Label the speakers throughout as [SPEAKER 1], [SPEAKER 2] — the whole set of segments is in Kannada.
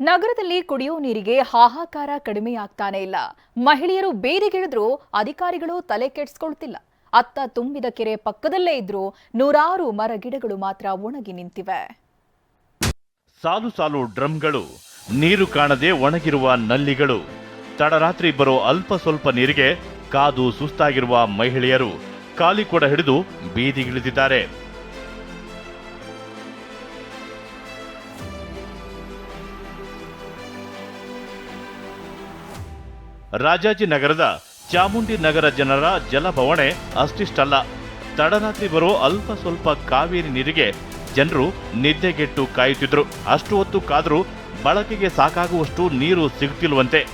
[SPEAKER 1] ನಗರದಲ್ಲಿ ಕುಡಿಯೋ ನೀರಿಗೆ ಹಾಹಾಕಾರ ಕಡಿಮೆಯಾಗ್ತಾನೆ ಇಲ್ಲ. ಮಹಿಳೆಯರು ಬೇದಿಗಿಳಿದ್ರೂ ಅಧಿಕಾರಿಗಳು ತಲೆ ಕೆಡಿಸ್ಕೊಳ್ತಿಲ್ಲ. ಅತ್ತ ತುಂಬಿದ ಕೆರೆ ಪಕ್ಕದಲ್ಲೇ ಇದ್ರೂ ನೂರಾರು ಮರಗಿಡಗಳು ಮಾತ್ರ ಒಣಗಿ ನಿಂತಿವೆ.
[SPEAKER 2] ಸಾಲು ಸಾಲು ಡ್ರಮ್ಗಳು, ನೀರು ಕಾಣದೆ ಒಣಗಿರುವ ನಲ್ಲಿಗಳು. ತಡರಾತ್ರಿ ಬರೋ ಅಲ್ಪ ಸ್ವಲ್ಪ ನೀರಿಗೆ ಕಾದು ಸುಸ್ತಾಗಿರುವ ಮಹಿಳೆಯರು ಕಾಲಿ ಕೊಡ ಹಿಡಿದು ಬೀದಿಗಿಳಿದಿದ್ದಾರೆ. ರಾಜಾಜಿನಗರದ ಚಾಮುಂಡಿ ನಗರ ಜನರ ಜಲಭವಣೆ ಅಷ್ಟಿಷ್ಟಲ್ಲ. ತಡರಾತ್ರಿ ಬರೋ ಅಲ್ಪ ಸ್ವಲ್ಪ ಕಾವೇರಿ ನೀರಿಗೆ ಜನರು ನಿದ್ದೆಗೆಟ್ಟು ಕಾಯುತ್ತಿದ್ರು. ಅಷ್ಟು ಹೊತ್ತು ಕಾದರೂ ಬಳಕೆಗೆ ಸಾಕಾಗುವಷ್ಟು ನೀರು ಸಿಗುತ್ತಿಲ್ವಂತೆ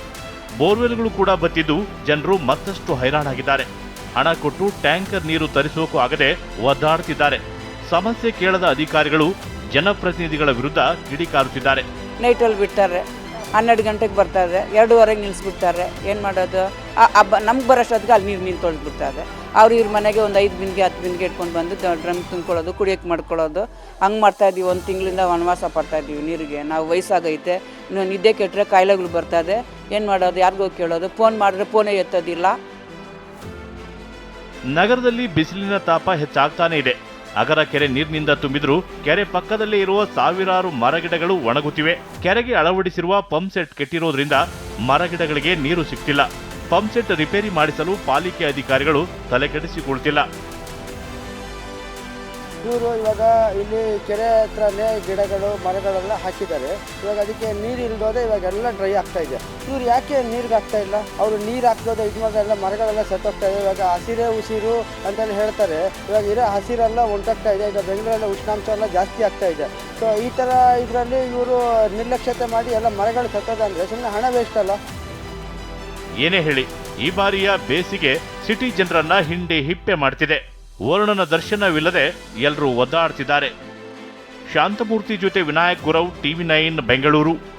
[SPEAKER 2] ಬೋರ್ವೆಲ್ಗಳು ಕೂಡ ಬತ್ತಿದ್ದು ಜನರು ಮತ್ತಷ್ಟು ಹೈರಾಣಾಗಿದ್ದಾರೆ. ಹಣ ಕೊಟ್ಟು ಟ್ಯಾಂಕರ್ ನೀರು ತರಿಸೋಕೂ ಆಗದೆ ಒದ್ದಾಡ್ತಿದ್ದಾರೆ. ಸಮಸ್ಯೆ ಕೇಳದ ಅಧಿಕಾರಿಗಳು ಜನಪ್ರತಿನಿಧಿಗಳ ವಿರುದ್ಧ ಕಿಡಿಕಾರುತ್ತಿದ್ದಾರೆ.
[SPEAKER 3] ನೈಟಲ್ಲಿ ಬಿಡ್ತಾರೆ ಹನ್ನೆರಡು ಗಂಟೆಗೆ ಬರ್ತಾರೆ ಎರಡೂವರೆಗೆ ನಿಲ್ಲಿಸ್ಬಿಡ್ತಾರೆ ಏನು ಮಾಡೋದು? ನಮ್ಗೆ ಬರೋಷ್ಟೊತ್ತಿಗೆ ಅಲ್ಲಿ ನೀರು ನೀರು ತೊಳೆದ್ಬಿಡ್ತಾರೆ. ಅವ್ರು ಇವ್ರ ಮನೆಗೆ ಒಂದು ಐದು ಬಿಂದಿಗೆ ಹತ್ತು ಬಿಂದಿಗೆ ಇಟ್ಕೊಂಡು ಬಂದು ಡ್ರಮ್ ತುಂಬ್ಕೊಳ್ಳೋದು, ಕುಡಿಯೋಕೆ ಮಾಡ್ಕೊಳ್ಳೋದು. ಹಂಗೆ ಮಾಡ್ತಾ ಇದೀವಿ. ಒಂದು ತಿಂಗಳಿಂದ ವನವಾಸ ಪಡ್ತಾಯಿದ್ದೀವಿ ನೀರಿಗೆ. ನಾವು ವಯಸ್ಸಾಗೈತೆ. ನಿದ್ದೆ ಕೆಟ್ಟರೆ ಕಾಯಿಲೆಗಳು ಬರ್ತದೆ ಏನು ಮಾಡೋದು? ಯಾರಿಗೋ ಕೇಳೋದು. ಫೋನ್ ಮಾಡಿದ್ರೆ ಫೋನೇ ಎತ್ತೋದಿಲ್ಲ.
[SPEAKER 2] ನಗರದಲ್ಲಿ ಬಿಸಿಲಿನ ತಾಪ ಹೆಚ್ಚಾಗ್ತಾನೆ ಇದೆ. ಅಗರ ಕೆರೆ ನೀರಿನಿಂದ ತುಂಬಿದ್ರೂ ಕೆರೆ ಪಕ್ಕದಲ್ಲೇ ಇರುವ ಸಾವಿರಾರು ಮರಗಿಡಗಳು ಒಣಗುತ್ತಿವೆ. ಕೆರೆಗೆ ಅಳವಡಿಸಿರುವ ಪಂಪ್ ಸೆಟ್ ಕೆಟ್ಟಿರೋದ್ರಿಂದ ಮರಗಿಡಗಳಿಗೆ ನೀರು ಸಿಗ್ತಿಲ್ಲ. ಪಂಪ್ ಸೆಟ್ ರಿಪೇರಿ ಮಾಡಿಸಲು ಪಾಲಿಕೆ ಅಧಿಕಾರಿಗಳು ತಲೆಕೆಡಿಸಿಕೊಳ್ತಿಲ್ಲ.
[SPEAKER 4] ಇವರು ಇವಾಗ ಇಲ್ಲಿ ಕೆರೆ ಹತ್ರನೇ ಗಿಡಗಳು ಮರಗಳೆಲ್ಲ ಹಾಕಿದ್ದಾರೆ. ಇವಾಗ ಅದಕ್ಕೆ ನೀರು ಇಲ್ದೋದೆ ಇವಾಗೆಲ್ಲ ಡ್ರೈ ಆಗ್ತಾ ಇದೆ. ಇವ್ರು ಯಾಕೆ ನೀರಿಗೆ ಆಗ್ತಾ ಇಲ್ಲ? ಅವರು ನೀರು ಹಾಕ್ದೋದೆ ಇದು ಮಾಡಿದ್ರೆ ಮರಗಳೆಲ್ಲ ಸತ್ತೋಗ್ತಾ ಇದೆ. ಇವಾಗ ಹಸಿರೇ ಉಸಿರು ಅಂತೇಳಿ ಹೇಳ್ತಾರೆ. ಇವಾಗ ಇರೋ ಹಸಿರೆಲ್ಲ ಒಂಟಾಗ್ತಾ ಇದೆ. ಈಗ ಬೆಂಗಳೂರಲ್ಲಿ ಉಷ್ಣಾಂಶ ಎಲ್ಲ ಜಾಸ್ತಿ ಆಗ್ತಾ ಇದೆ. ಸೊ ಈ ಥರ ಇದರಲ್ಲಿ ಇವರು ನಿರ್ಲಕ್ಷ್ಯತೆ ಮಾಡಿ ಎಲ್ಲ ಮರಗಳು ಸತ್ತೋದಂದ್ರೆ ಸುಮ್ಮನೆ ಹಣ ವೇಸ್ಟ್ ಅಲ್ಲ?
[SPEAKER 2] ಏನೇ ಹೇಳಿ, ಈ ಬಾರಿಯ ಬೇಸಿಗೆ ಸಿಟಿ ಜನರನ್ನ ಹಿಂಡಿ ಹಿಪ್ಪೆ ಮಾಡ್ತಿದೆ. ವರುಣನ ದರ್ಶನವಿಲ್ಲದೆ ಎಲ್ಲರೂ ಒದ್ದಾಡ್ತಿದ್ದಾರೆ. ಶಾಂತಮೂರ್ತಿ ಜೊತೆ ವಿನಾಯಕ್ ಗುರವ್ ಟಿವಿ ನೈನ್ ಬೆಂಗಳೂರು.